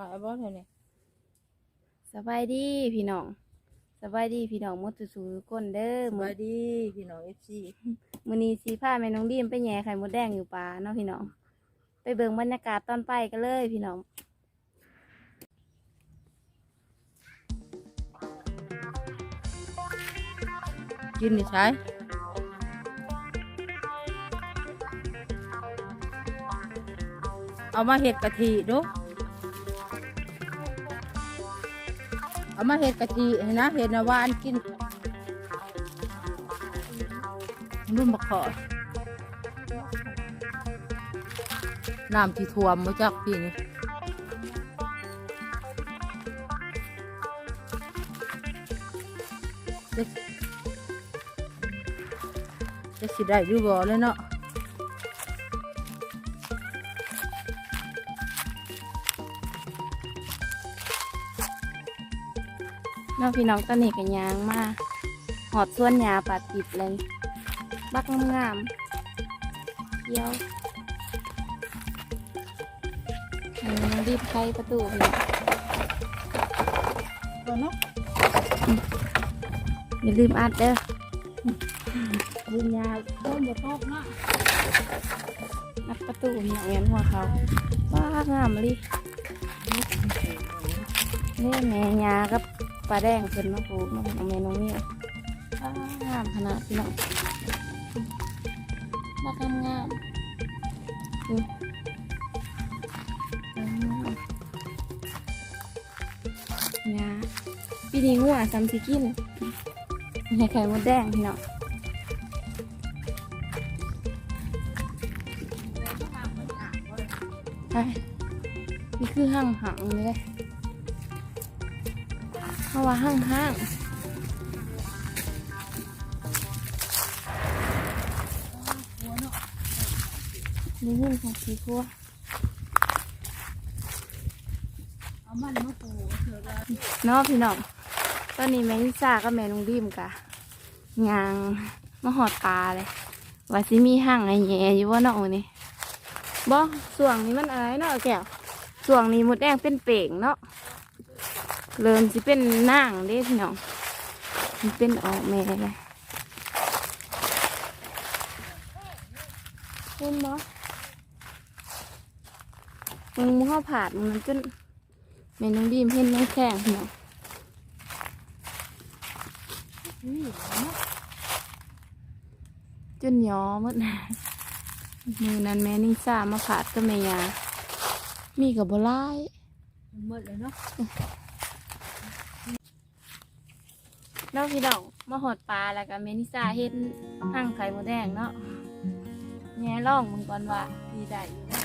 เอาเอาบ่เท่านี้สบายดีพี่น้องสบายดีพี่น้องหมดสู่ทุกคนเด้อสมื้วัอสดีพี่น้อง FC มื้อนี้สิพาแม่น้องดีมไปแหย่ไข่มดแดงอยู่ป่าเนาะพี่น้องไปเบิ่งบรรยากาศตอนไปกันเลยพี่น้อง กินนี่ใช้เอามาเห็ดกะทิดู เอามาเห็ดกะทิให้นะเห็ดนะวานกินรุ่นบักขอน้ำที่ท่วมมาจากพี่นี่จะสิได้อยู่บ่เลยเนาะ นาะพี่น้องตอนนี้ก็ย่างมาหอดส่วนหญ้าป่าติดเลย บักงามๆเกี่ยวให้แม่น้องดีมไขประตูพี่น้องตัวเนาะอย่าลืมอัดเด้อวิญญาณต้นบ่ตกเนาะอัดประตูพี่น้องเงี้ยหัวเขาว้างามเลยนี่แม่ยากับ ปลาแดงขึ้นมาปลูกเนาะน้องแม่น้องเนี่ยว้างามขนาดพี่น้องบักงามงามๆดูอืมยาปีนี้งัวซ้ำสิกินให้ไข่มดแดงพี่น้องใช่นี่คือห้างหางเลย เพราว่าห้างห้างนี่ยินของสีพัวเอามันมาปูเถอะละเนะพี่น้องตอนนี้แม่นิซ่ากับแม่นุงดิมกะยางมาหอดปลาเลยว่าสิมีห้างไอ้แย่อยู่ว่าเนาะนี่บ่ส่วงนี้มันอะไรเนาะแก้วส่วงนี้มดแดงเป็นเป่งเนาะ เริ่มสิเป็นนางเด้พี่น้องมันเป็นออกแม่เลยเห็นบ่มึงมึงเข้าผาดมันจนแม่น้องดีมเห็นน้องแข้งพี่น้องนี่เนาะจนย้อหมดนะมือนั้นแม่นิ่งซ่ามาผาดก็แม่ยามีกับบัร้ายมันหมดเลยเนาะ แล้วพี่น้องมาหดปลาแล้วก็เมนิซาเฮ็ดหั่งไข่มดแดงเนาะแง่ล่องมึงก่อนว่าดีได้อยู่เนาะ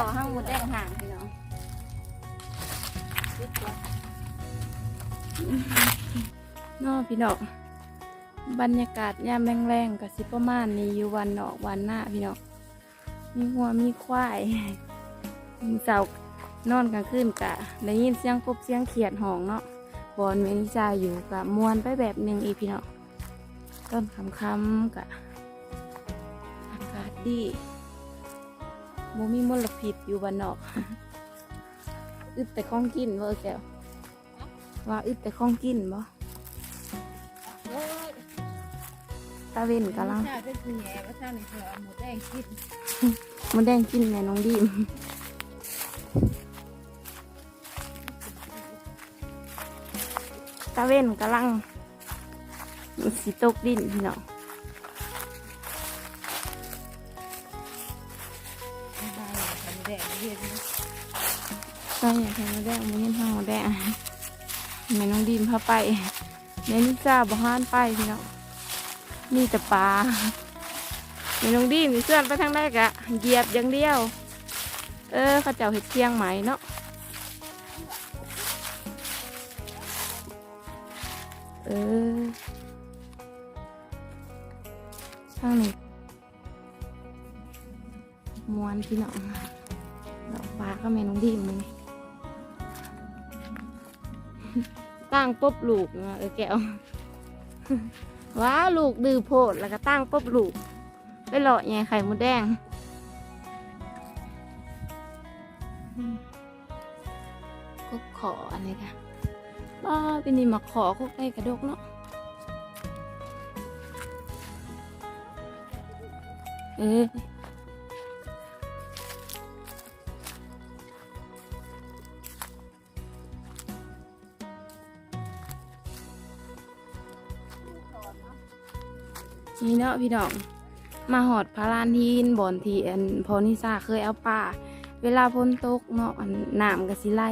อห้างหมดแดงห่างพี่น้องนอพี่น้องบรรยากาศยามแรงๆกับสิประมาณนี้อยู่วันนอกวันหน้าพี่น้องมีหัวมีควายมีเสานอนกลางคืนกะได้ยินเสียงกบเสียงเขียดห้องเนาะบอลเมนิจาอยู่กะมวนไปแบบหนึ่งอีพี่น้องต้นคำคำกะอากาศดี โมมีมลพิษอยู่บ้านนอก อึดแต่ของกินบ่เออแก้วว่าอึดแต่ของกินบ่โอ้ยตาเว้นกำลังชาเป็นผู้แย่ว่าชาในเสือหมูแดงกินมันแดงกินแม่น้องดีมตาเว้นกำลังสิตกดินพี่น้อง ช่อยากให้มาแดงมันเห็นห้างมาแดงแม่น้องดีมพาไปแม่นิซ่าบ่ห้านไปพี่น้องมีแต่ปลาแม่น้องดีมมีเสื้อไปทางใดกะเหยียบอย่างเดียว เออเขาเจ้าเห็ดเชียงไหมเนาะเออช่างนี่มวนพี่น้องดอกปลาก็แม่น้องดีมมัน ตั้งปุ๊บลูกเออแกวว้าลูกดื้อโพดแล้วก็ตั้งปุ๊บลูกไปหล่อแง่ไข่มดแดงก็ขออันนี้ค่ะว้าเป็นนี่มาขอคุกได้กระดกเนาะเออ นี่เนาะพี่น้อง มาหอดพารานทีนบอนทีอันพอนิสาเคยเอาป่า เวลาพ้นตกเนาะอันน้ำกับสิไล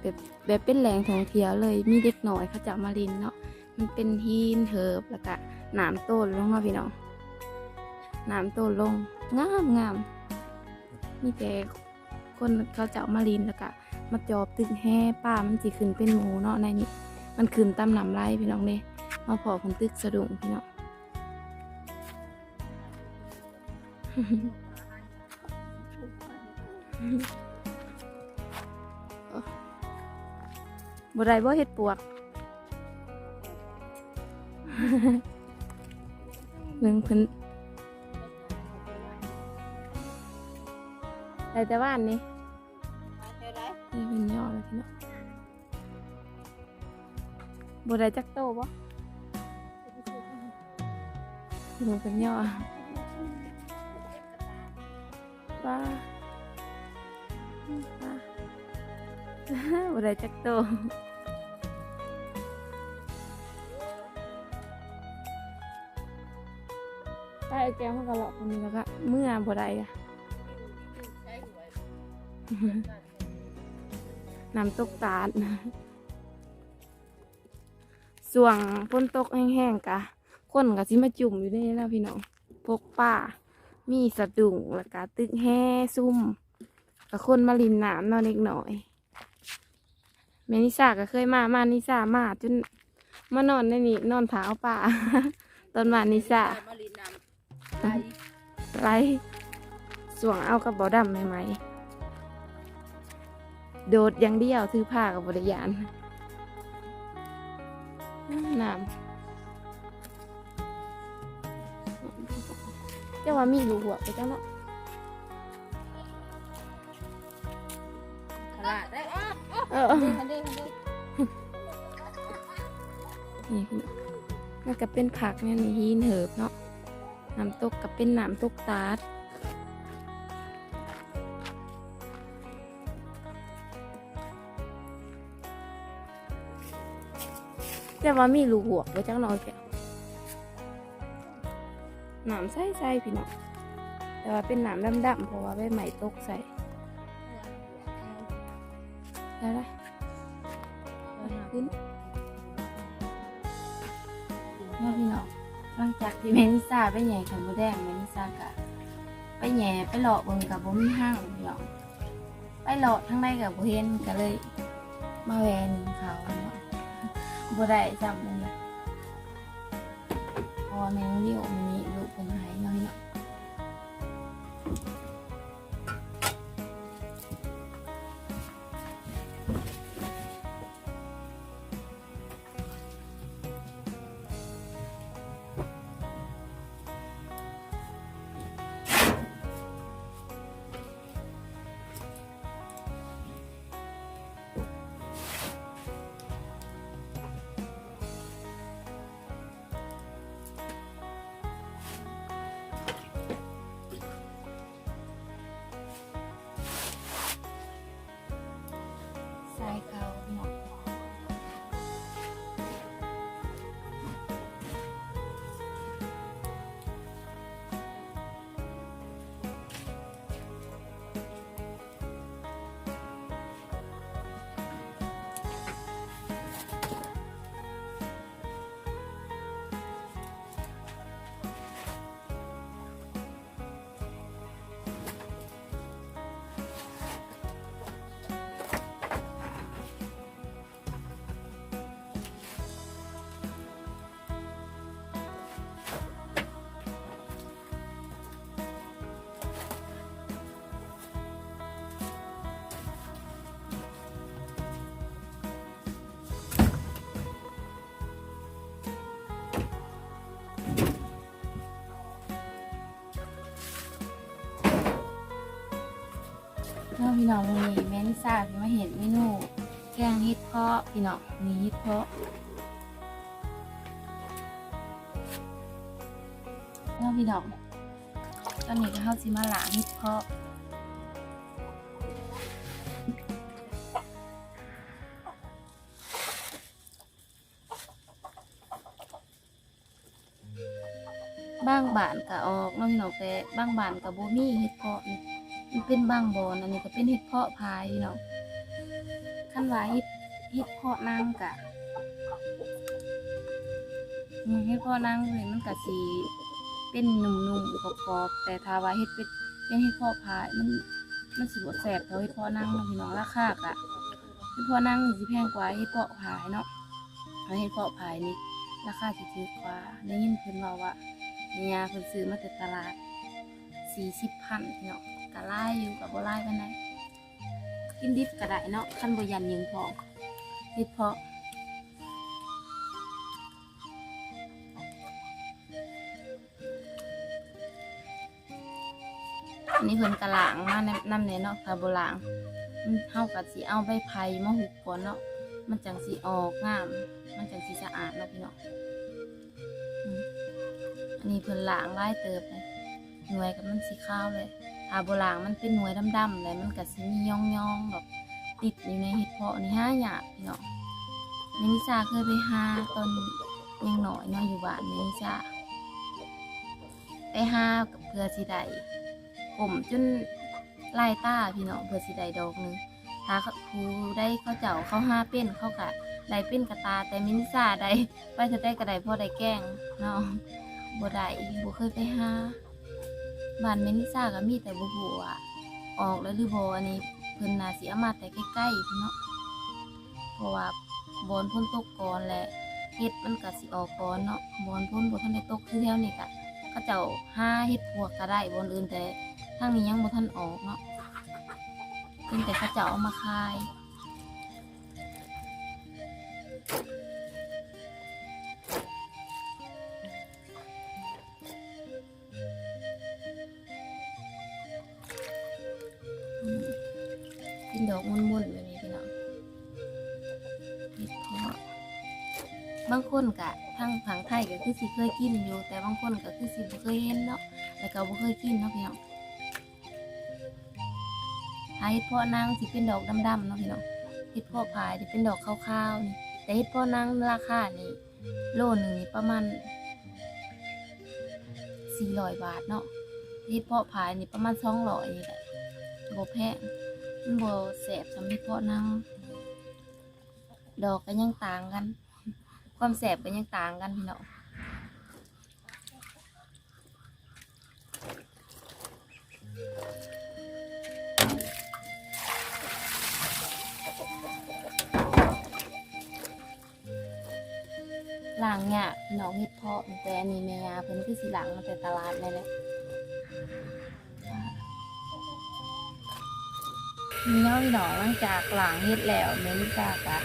แบบแบบเป็นแหล่งท่องเที่ยวเลยมีเด็กหน่อยเขาจะมาลินเนาะมันเป็นหินเถิบแล้วก็น้ำต้นลงเนาะพี่น้องน้ำต้นลงงามงามมีแต่คนเขาจะมาลินแล้วก็มาจอบตึกแห่ป้ามันสิขึ้นเป็นหมูเนาะในนี้ มันขึ้นตามน้ำไรพี่น้องเลยมาพอคนตึกสะดุ้งพี่น้อง บ่ได้บ่เฮ็ดปวกเบิ่งเพิ่นได้แต่บ้านนี่นี่เพิ่นย่อแล้วพี่เนาะบ่ได้จักโตบ่เบิ่งเพิ่นย่อ ป้าป้าบ่ได้จักโตไปแก้วมันก็หลอกคนนี้แล้วก็เมื่อบ่ได้อะใช้หวยน้ำตกตาดส่วงพ้นตกแห้งๆกะคนก็สิมาจุ่มอยู่ในนี้แล้วพี่น้องพวกป่า มีสะดุ้งแล้วก็ตึกแห่ซุ่มกับคนมาลินน้ำเนอนเล็กหน่อยแม่นิสาก็เคยมามานิสามาจนมานอนในนี่นอนเท้าป่า ตอนมานิสามาลีนำไปไรสวงเอากระเป๋าดำใหม่ๆโดดอย่างเดียวถือผ้ากับบริยานน้ำ จ้าว่ามีรูหัวไปเจ้าเนาะขลาดได้อ้าวเออคันเด้คันเด้นี่พี่มันก็เป็นผักเนี่ยนี่ฮีนเหิบเนาะน้ำตกกับเป็นน้ำตกตาดแต่ว่ามีรูหัวไปจังหน่อยแกน้ำใส่ใส่พี่น้องแต่ว่าเป็นหน้ำดำๆเพราะว่าใบใหม่ตกใส่ได้ละขึ้นเนาะพี่น้องหลังจากที่แมนิซ่าไปแหย่ไข่มดแดงแมนิซ่ากะไปแหย่ไปหลอกเบิ่งกับบ่มีห้างพี่น้องหลอดทั้งในกับบ่เห็นก็เลย มาแวนเขาเนาะบ่ได้จำเลยพอแมงเลี้ยวมันมี นาะพี่น้องนี้แม่นิซ่าพี่มาเห็นเมนูแกงเห็ดเพาะพี่น้องมีเห็ดเพาะเนาะพี่น้องตอนนี้ก็เข้าสิมาหลางเห็ดเพาะบางบ้านก็ออกน้องพี่น้องแต่บางบ้านก็บ่มีเห็ดเพาะนี่ มันเป็นบางบอนอันนี้ก็เป็นเห็ดเพาะพายพี่น้องคันว่าเห็ดเห็ดเพาะนางกะอืมเห็ดเพาะนางเลยมันก็สิเป็นนุ่มๆกรอบๆแต่ถ้าว่าเห็ดเป็นเป็นเห็ดเพาะพายมันมันสิบ่แซ่บเท่าเห็ดเพาะนางเนาะพี่น้องราคากะเห็ดเพาะนางนี่สิแพงกว่าเห็ดเพาะพายเนาะเพราะเห็ดเพาะพายนี่ราคาสิถูกกว่าได้ยินเพิ่นเว้าว่าเนี่ยเพิ่นซื้อมาจากตลาดสี่สิบพันเนาะ กะไล่อยู่กับบ่ไล่ปานใดกินดิบก็ได้เนาะคันบ่ยันยิงพองเฮ็ดเพาะอันนี้เพิ่นกระหล้างมาในน้ำเนี่ยเนาะถ้าบ่ล้างมันเฮาก็สิเอาใบไผ่มาหุบก่อนเนาะมันจังสิออกงาม มันจังสิสะอาดเนาะพี่เนาะอันนี้เพิ่นหล้างไล่เติบเลยหน่วยกับมันสีข้าวเลย ถ้าโบลางมันเป็นหน่วยดำๆเลยมันก็สิมีย่องๆแบบติดอยู่ในเห็ดเพาะนี่ห้าหยาบพี่น้องเมนิซาเคยไปหาตอนยังหน่อยเนาะอยู่บ้านเมนิซาไปหากับเพื่อสิได้ผมจนไล่ต้าพี่น้องเพื่อสิได้ดอกหนึงถ้าเขาผู้ได้เขาเจ้าเขาห้าเป็นเขากะได้เป็นกระตาแต่เมนิซาได้ไปจะได้กระไดพ่อได้แกล้งเนาะบ่ได้บ่เคยไปหา บ้านแม่นิซ่าก็มีแต่บ่ฮู้ว่าออกแล้วหรือบ่อันนี้เพิ่นน่าสิเอามาแต่ใกล้ๆพุ่นเนาะเพราะว่าบอนพ้นตกก่อนแหละเฮ็ดมันก็สิออกก่อนเนาะบอนพ้นบ่ทันได้ตกคือแถวนี้ก็เขาเจ้าหาเฮ็ดพวกก็ได้บอนอื่นแต่ทางนี้ยังบ่ทันออกเนาะเพิ่นแต่เขาเจ้าเอามาขาย เป็นดอกมุนๆแบบนี้พี่น้องเห็ดเพาะบางคนกะทางผังไทยก็คือสิเคยกินอยู่ แต่บางคนก็คือสิบ่เคยเห็นเนาะแต่ก็บ่เคยกินเนาะพี่น้องหาเห็ดเพาะนางสิเป็นดอกดำๆเนาะพี่น้องเห็ดเพาะพายที่เป็นดอกขาวๆนี่แต่เห็ดเพาะนางราคานี่โลหนึงนี่ประมาณ400บาทเนาะเห็ดเพาะพายนี่ประมาณ200นี่แหละบ่แพง มับแสบสำหรัเพาะนางดอกก็ยังต่างกัน ความแสบก็ยังต่างกันพี่น้องลังเนี่ยน้องเห็ดเพาะแต่นี่เมียเพิ่นคือสิลังมาแต่ตลาดเลยแหละ นี่เนาพี่น้องหลังจากหลังเฮ็ดแล้วแม่ลิซ่ากะ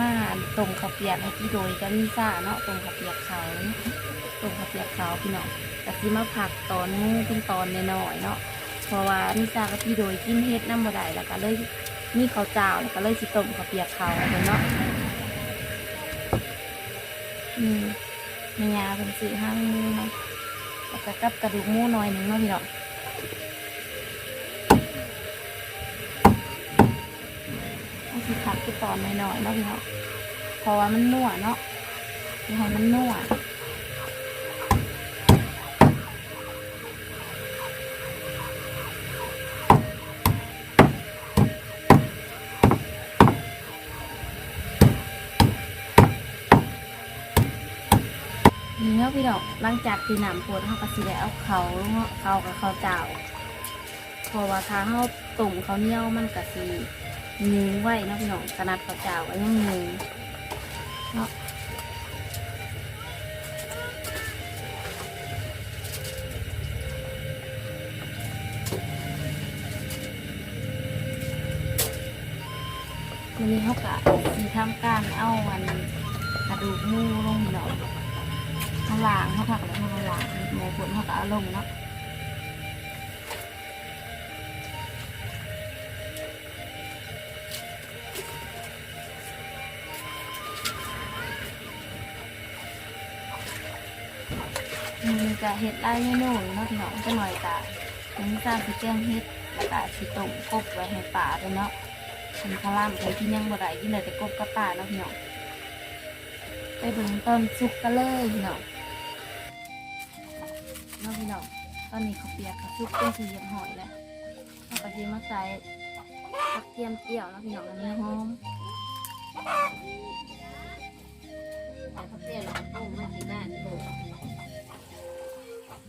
มาตรงข้าวเปียกให้พี่โดยกับมิซ่าเนาะตรงข้าวเปียกเขาตรงข้าวเปียกเขาพี่น้องกะสิมาผักตอนงูเป็นตอนน้อยเนาะเพราะว่ามิซ่ากับพี่โดยกินเฮ็ดน้ำบ่ได้แล้วก็เลยมีข้าวเจ้าแล้วก็เลยสิต้มข้าวเปียกเขาไปเนาะอืมแม่ยาเป็นสื่อห้างมือเนาะแล้วก็กับกระดูกมูน่อยหนึ่งเนาะพี่เนาะ เอาสิดไปตอนหน่อยๆเนาะพี่เนาะเพราะว่ามันนัวเนาะอย่าให้มันนัวนี่เนาะพี่เนาะหลังจากที่น้ำปวดเขาก็สิได้เอาเขาเนาะเขากับเขาเจ้าเพราะว่าถ้าเขาตุ่มเขาเนียวมันก็สิ ยืงไว้เนาะพี่เนาะขนาดเขาวเจ้าก็ยังยืงเนาะวันนี้เขากะสีทำการเอาวันกระดูกมูลงเนาะเขาล้างเขาผักแล้วเขาก็ล้างหมูผลเขาก็เอาลงเนาะ มันจะเห็ดไล่เมนูเนาะพี่น้องจะหน่อยกะมันจะสีแกงเห็ดแล้วก็สีต้มกบไว้ให้ป่าไปเนาะฉันพลามไปที่ยังบ่ได้กินได้แต่กบกับป่าเนาะพี่น้องไปเบิ่งตอนสุกกันเลยพี่น้องเนาะพี่น้องตอนนี้เขาเปียกเขาสุกเป็นสีเหลืองหอยแล้วแล้วก็ทีมาใส่กระเทียมเจียวเนาะพี่น้องอันนี้หอมแต่เขาเปียนหลอดตุ้มไม่สีหน้านโต น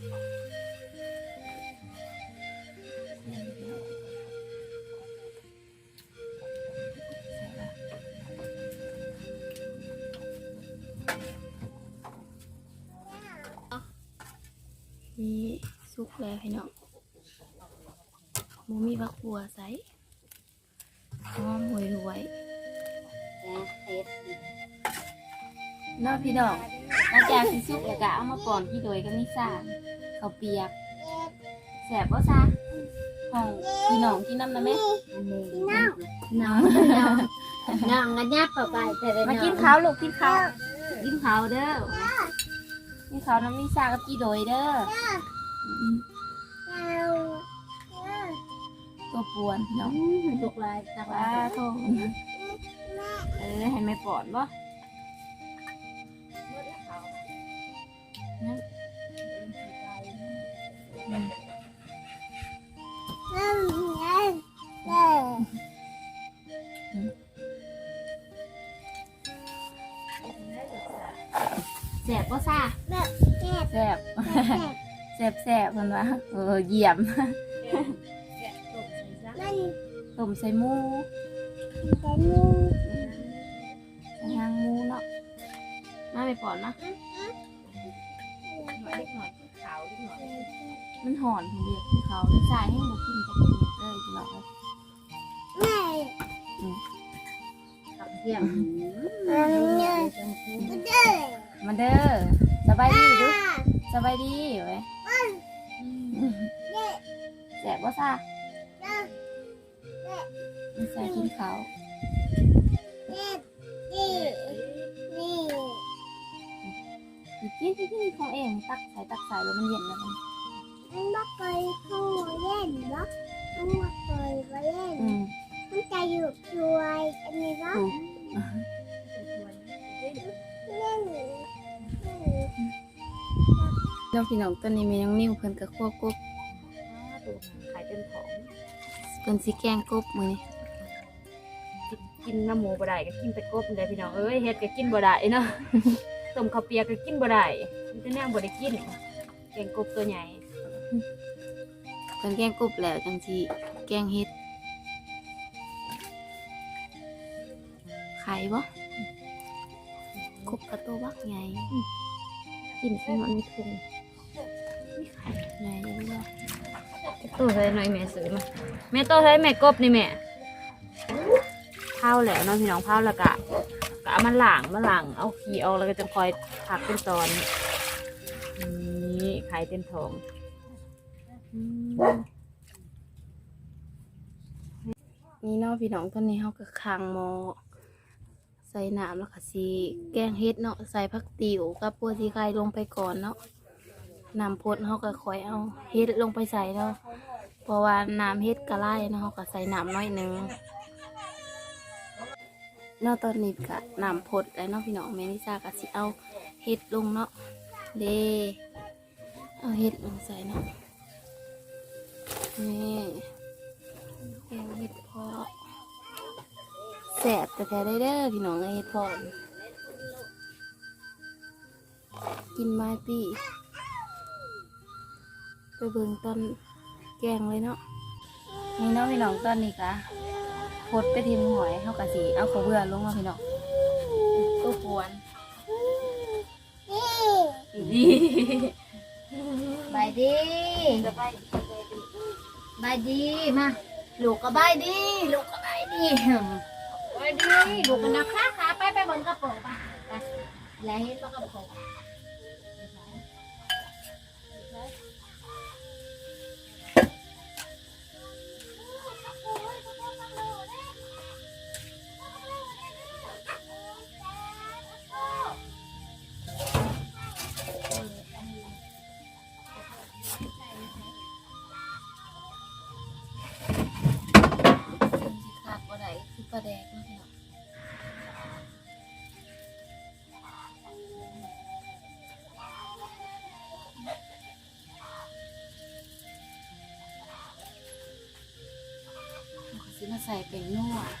ี่สุกแล้วพี่น้องหมูมีผักบัวใส่หอมหวยรวยเฮ็ดเนาะพี่น้องหลังจากที่สุกแล้วก็เอามาก่อนพี่โดยก็มีซ่า ข้าวเปียกแสบบ่ซาของพี่น้องกินน้ำนะแม่อันนี้น้องน้องกันยับเข้าไปแต่ละมากินข้าวลูกกินข้าวกินข้าวเด้อกินข้าวน้ำมีซากับพี่โดยเด้อตัวปวนพี่น้องตุกลายตักว้าลายโทเออให้แม่ปอดบ่ แสบบ่ซ่าแสบแสบแสบเพิ่นว่าเออเยี่ยมต้มใส่หมูใส่หางหมูเนาะมาไปปอดเนาะเล็กหน่อยขาวเล็กหน่อยมันหอนของเดียวที่เขาที่ใส่ให้หมูกินจะเป็นเม็ดเลยพี่น้องขับเทียมมาเด้อสบายดีดูสบายดีเว้ยแสบว่าซามันใส่กินเขาอีกกินกินของเองตักใส่ตักใส่แล้วมันเย็นแล้วมันอืมถูกน้อ งพี่น้องตอนนี้แมียังนิ้วเพิ่นกับคั่วกบขายเป็นของเพิ่นสิแกงกบมื้อนี้กินน้ำหมูบ่ได้ก็กินเป็ดกบได้พี่น้องเอ้ยเฮ็ดก็กินบ่ได้เนาะต้มข้าวเปียกก็กินบ่ได้มันจะแนวบ่ได้กินแกงกบตัวใหญ่เพิ่นแกงกบแล้วจังสิแกงเฮ็ดไข่บ่กบกระตัวบักใหญ่กินขนมในถุงใหญ่ยังไงโตใส่หน่อยแม่ซื้อมาแม่โตใส่แม่กบนี่แม่เผาแล้วเนาะพี่น้องเผาแล้วกะกะมันหล่างมาหล่างเอาขี้ออกแล้วก็จะคอยผักเป็นตอนนี่ไข่เต็มท้องนี่เนาะพี่น้องตอนนี้เขาก็คางหมอใส่น้ำแล้วก็สีแกงเฮ็ดเนาะใส่ผักติ๋วกับปัวที่ไข่ลงไปก่อนเนาะ น้ำพดเขาก็คอยเอาเฮ็ดลงไปใส่เนาะเพราะว่าน้ำเฮ็ดกระไล่เนาะเขาก็ใส่น้ำน้อยหนึ่งเนาะตอนนี้ก็น้ำพดแล้วเนาะพี่น้องแม่นิซาก็สิเอาเฮ็ดลงเนาะเด้เอาเฮ็ดลงใส่เนาะนี่แกงเห็ดเพาะแสบแต่แท้ได้เด้อพี่น้องเอ้ยเห็ดเพาะกินไม้ปี ไปเบิ่งตอนแกงเลยเนาะนี่เนาะพี่น้องตอนนี้กะพดไปทิมหอยเข้ากะสีเอาข้าวเบื่อลงมาพี่น้องก็ปวนดีบายดีบายดีมาลูกก็บายดีลูกก็บายดีบายดีลูกกันนะคะขาไปไปบนกระโปรงไปไปแล้วเห็นปะกระโปรง ปลาแดกนาะพี่น้องเอมาใส่เป็นนวด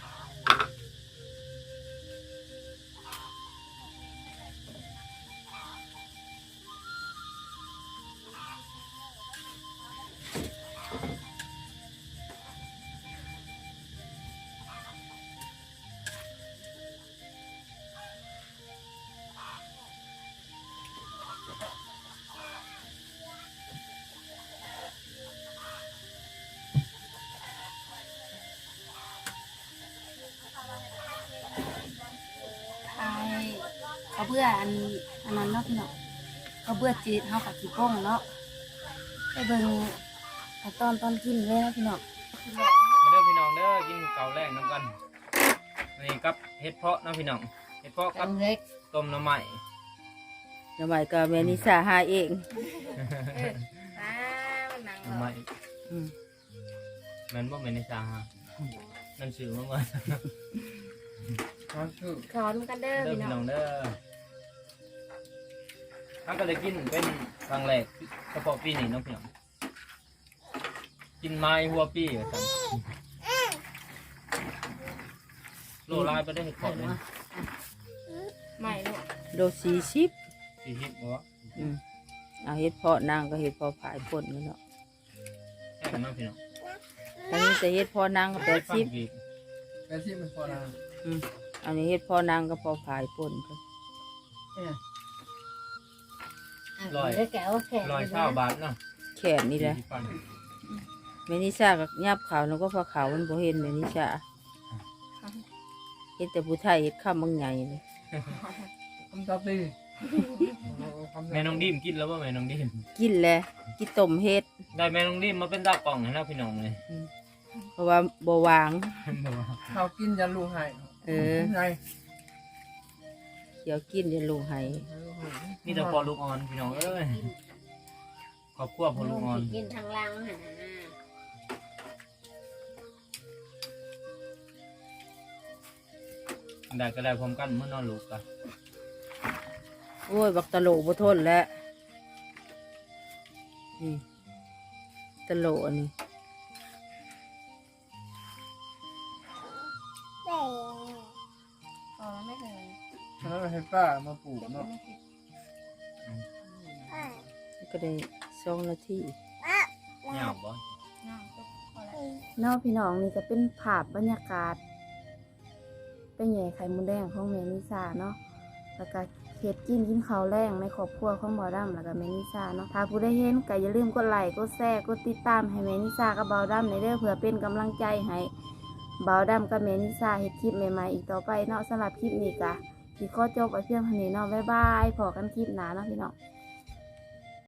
บื่ออันอันนั้นเนาะพี่เนาะเขาเบื่อจีดเขากับจีป้งเนาะไปเบิ่งขั้นตอนตอนกินเลยนะพี่เนาะมาเด้อพี่น้องเด้อกินเกาแรงน้ำกันนี่กับเห็ดเพาะเนาะพี่น้องเห็ดเพาะกับเล็กต้มหน้ำใหม่สมัยก็แม่นิสาหาเองป้ามันนั่งหน้ำใหม่อืมแมันบ่แม่นในชาฮะนั่นชื่อว่าว่า ขอนกันเด้อเด้อพี่พี่น้น้ออง งเด้อ ถ้าก็เลยกินเป็นครั้งแรกเฉพาะปีนี้เน้องพี่น้องกินไม้หัวปีว่าซั่นโลลายไปได้เห็ดเพาะเลยไม่ลูกโลสี่สิบสี่สิบบ่วะอืมเอาเห็ดเพาะนางก็เห็ดเพาะผายพ่นกันเนาะแค่นั้นเนาะพี่น้องอันนี้จะเห็ดเพาะนางก็แปดสิบอีกแปดสิบมันพอนะอืมอันนี้เห็ดเพาะนางก็พอผายพ่นกันร้อย เล็กแก้วแข็งร้อยเก้าบาทเนาะแขนนี่แหละสี่สิบพันแม่นิสาก็ยับขาวแล้วก็พอขาวมันบ่เห็นแม่นิสาเห็นแต่ผู้ไทยเห็ดข้ามบางใหญ่เลยคำตับดีแม่น้องดิมกินแล้วว่าแม่น้องดิมกินแหละกินต้มเห็ดได้แม่น้องดิมมาเป็นตากล่องให้เราพี่น้องเลยเพราะว่าบ่วางเขากินยันลูกให้เออไงเดี๋ยวกินเดี๋ยวลงให้ นี่แต่พอลูกอ่อนพี่น้องเอ้ยครอบครัวพอลูกอ่อนกินทางล่างหาได้ก็ได้พร้อมกันเมื่อนอนลูกกันโอ้ยบักตะโหลบ่ทนแล้วนี่ตะโหลอันนี้อ๋อไม่เคยแล้วให้ป้ามาปลูกเนาะ ก็ได้สองนาทีเหงาบ่เนอกพี่น้องนี่ก็เป็นภาพบรรยากาศ เป็นใหญ่ไข่มดแดงของแม่นิสาเนาะแล้วก็เฮ็ดกินกินข้าวแรงในครอบครัวของบ่าวดำแล้วก็แม่นิสาเนาะถ้าผู้ได้เห็นก็อย่าลืมกดไลค์กดแชร์กดติดตามให้แม่นิสากับบ่าวดำในเด้อเพื่อเป็นกำลังใจให้บ่าวดำกับแม่นิสาเฮ็ดคลิปใหม่ๆอีกต่อไปเนาะสำหรับคลิปนี้ก็ สิขอจบไว้เพียงเท่านี้เนาะบ๊ายบายพอกันคลิปหน้าเนาะพี่น้อง